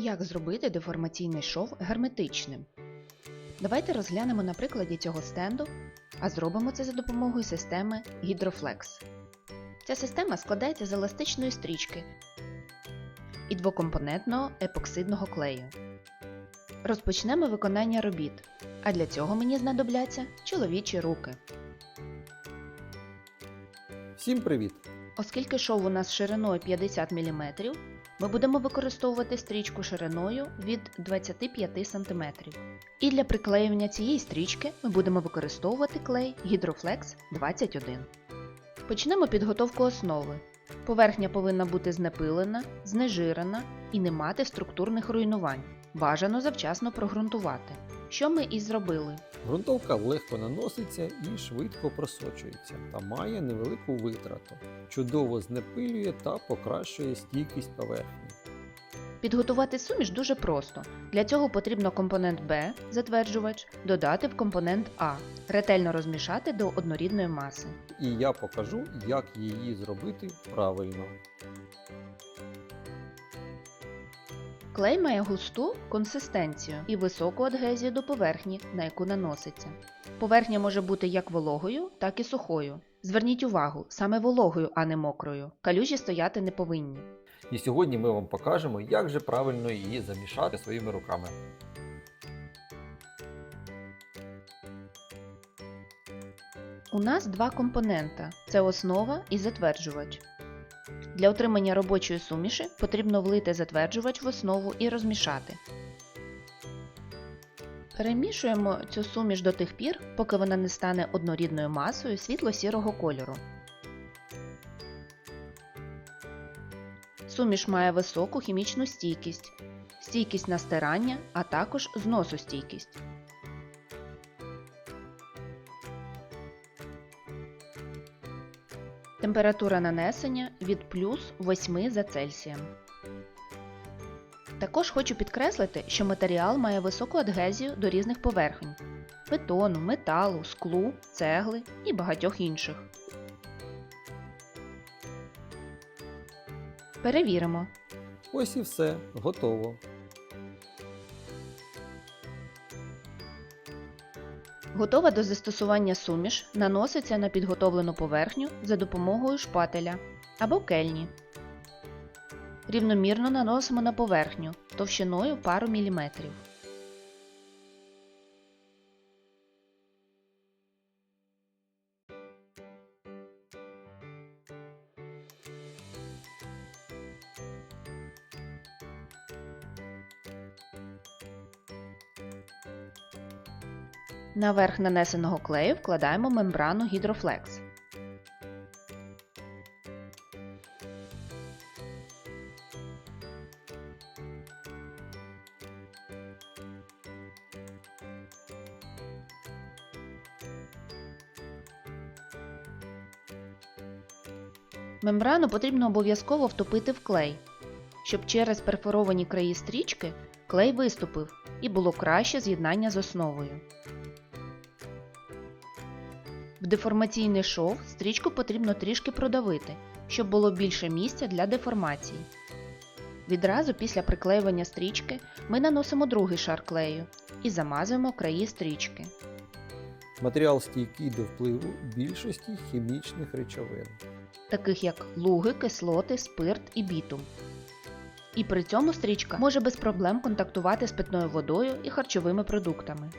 Як зробити деформаційний шов герметичним? Давайте розглянемо на прикладі цього стенду, а зробимо це за допомогою системи Hydroflex. Ця система складається з еластичної стрічки і двокомпонентного епоксидного клею. Розпочнемо виконання робіт, а для цього мені знадобляться чоловічі руки. Всім привіт! Оскільки шов у нас шириною 50 мм, ми будемо використовувати стрічку шириною від 25 см. І для приклеювання цієї стрічки ми будемо використовувати клей Hydroflex 21. Почнемо підготовку основи. Поверхня повинна бути знепилена, знежирена і не мати структурних руйнувань. Бажано завчасно прогрунтувати. Що ми і зробили. Грунтовка легко наноситься і швидко просочується та має невелику витрату. Чудово знепилює та покращує стійкість поверхні. Підготувати суміш дуже просто. Для цього потрібно компонент Б, затверджувач, додати в компонент А, ретельно розмішати до однорідної маси. І я покажу, як її зробити правильно. Клей має густу консистенцію і високу адгезію до поверхні, на яку наноситься. Поверхня може бути як вологою, так і сухою. Зверніть увагу, саме вологою, а не мокрою. Калюжі стояти не повинні. І сьогодні ми вам покажемо, як же правильно її замішати своїми руками. У нас два компонента це основа і затверджувач. Для отримання робочої суміші потрібно влити затверджувач в основу і розмішати. Перемішуємо цю суміш до тих пір, поки вона не стане однорідною масою світло-сірого кольору. Суміш має високу хімічну стійкість, стійкість на стирання, а також зносостійкість. Температура нанесення від плюс 8 за Цельсієм. Також хочу підкреслити, що матеріал має високу адгезію до різних поверхонь бетону, металу, склу, цегли і багатьох інших. Перевіримо. Ось і все, готово. Готова до застосування суміш наноситься на підготовлену поверхню за допомогою шпателя або кельні. Рівномірно наносимо на поверхню товщиною пару міліметрів. Наверх нанесеного клею вкладаємо мембрану Hydroflex. Мембрану потрібно обов'язково втопити в клей, щоб через перфоровані краї стрічки клей виступив і було краще з'єднання з основою. В деформаційний шов стрічку потрібно трішки продавити, щоб було більше місця для деформації. Відразу після приклеювання стрічки ми наносимо другий шар клею і замазуємо краї стрічки. Матеріал стійкий до впливу більшості хімічних речовин. таких як луги, кислоти, спирт і бітум. І при цьому стрічка може без проблем контактувати з питною водою і харчовими продуктами.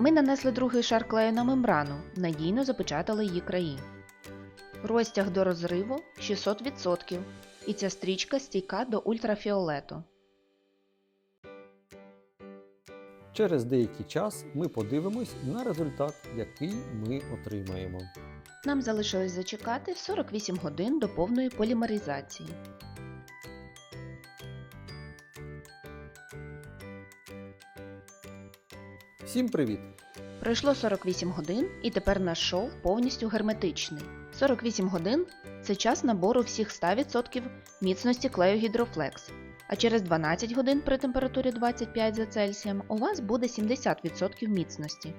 Ми нанесли другий шар клею на мембрану, надійно запечатали її краї. Розтяг до розриву 600%, і ця стрічка стійка до ультрафіолету. Через деякий час ми подивимось на результат, який ми отримаємо. Нам залишилось зачекати 48 годин до повної полімеризації. Всім привіт! Пройшло 48 годин, і тепер наш шов повністю герметичний. 48 годин це час набору всіх 100% міцності клею гідрофлекс. А через 12 годин при температурі 25 за Цельсієм у вас буде 70% міцності.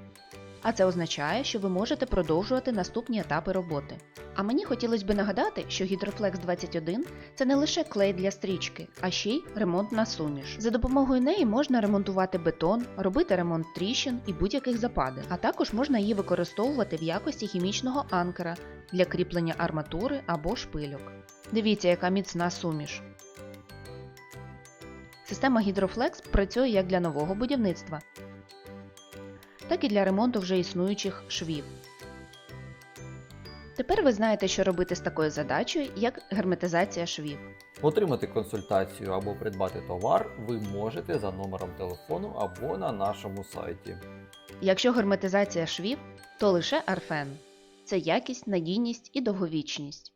А це означає, що ви можете продовжувати наступні етапи роботи. А мені хотілося б нагадати, що Hydroflex 21 це не лише клей для стрічки, а ще й ремонтна суміш. За допомогою неї можна ремонтувати бетон, робити ремонт тріщин і будь-яких западин, а також можна її використовувати в якості хімічного анкера для кріплення арматури або шпильок. Дивіться, яка міцна суміш. Система Hydroflex працює як для нового будівництва, так і для ремонту вже існуючих швів. Тепер ви знаєте, що робити з такою задачею, як герметизація швів. Отримати консультацію або придбати товар ви можете за номером телефону або на нашому сайті. Якщо герметизація швів, то лише Арфен. Це якість, надійність і довговічність.